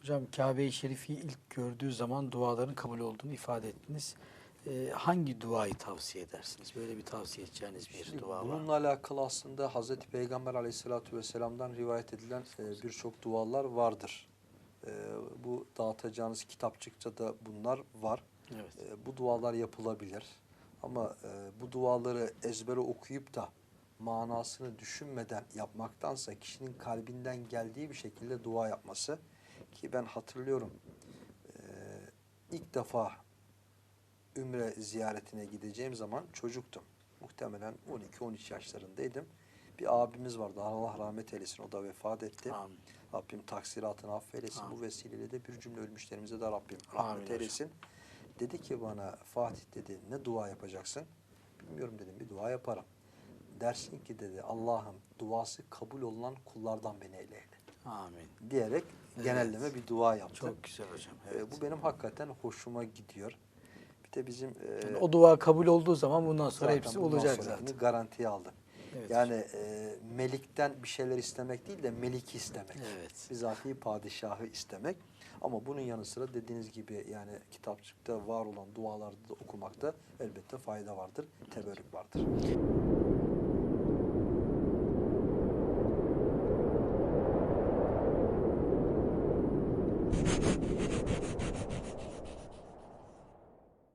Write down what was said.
Hocam Kabe-i Şerif'i ilk gördüğü zaman duaların kabul olduğunu ifade ettiniz. Ee, hangi duayı tavsiye edersiniz? Böyle bir tavsiye edeceğiniz bir Şimdi dua var. bununla alakalı aslında Hazreti Peygamber aleyhissalatü vesselam'dan rivayet edilen e, birçok dualar vardır. E, bu dağıtacağınız kitapçıkta da bunlar var. Evet. E, bu dualar yapılabilir. Ama e, bu duaları ezbere okuyup da manasını düşünmeden yapmaktansa kişinin kalbinden geldiği bir şekilde dua yapması ki ben hatırlıyorum e, ilk defa Ümre ziyaretine gideceğim zaman çocuktum. Muhtemelen 12-13 yaşlarındaydım. Bir abimiz vardı. Allah rahmet eylesin. O da vefat etti. Amin. Rabbim taksiratını affeylesin. Amin. Bu vesileyle de bir cümle ölmüşlerimize de Rabbim Amin rahmet hocam. eylesin. Dedi ki bana Fatih dedi ne dua yapacaksın? Bilmiyorum dedim bir dua yaparım. Dersin ki dedi Allah'ım duası kabul olunan kullardan beni eyle. Amin. Diyerek Evet. genelleme bir dua yaptı. Çok güzel hocam. Ee, Evet. bu benim hakikaten hoşuma gidiyor. Bir de bizim e, Yani o dua kabul olduğu zaman bundan sonra zaten hepsi bundan olacak sonrakini zaten. garantiye aldım. Evet yani e, melikten bir şeyler istemek değil de meliki istemek. Evet. Bizatihi padişahı istemek. Ama bunun yanı sıra dediğiniz gibi yani kitapçıkta var olan dualarda da okumakta elbette fayda vardır, teberrük vardır.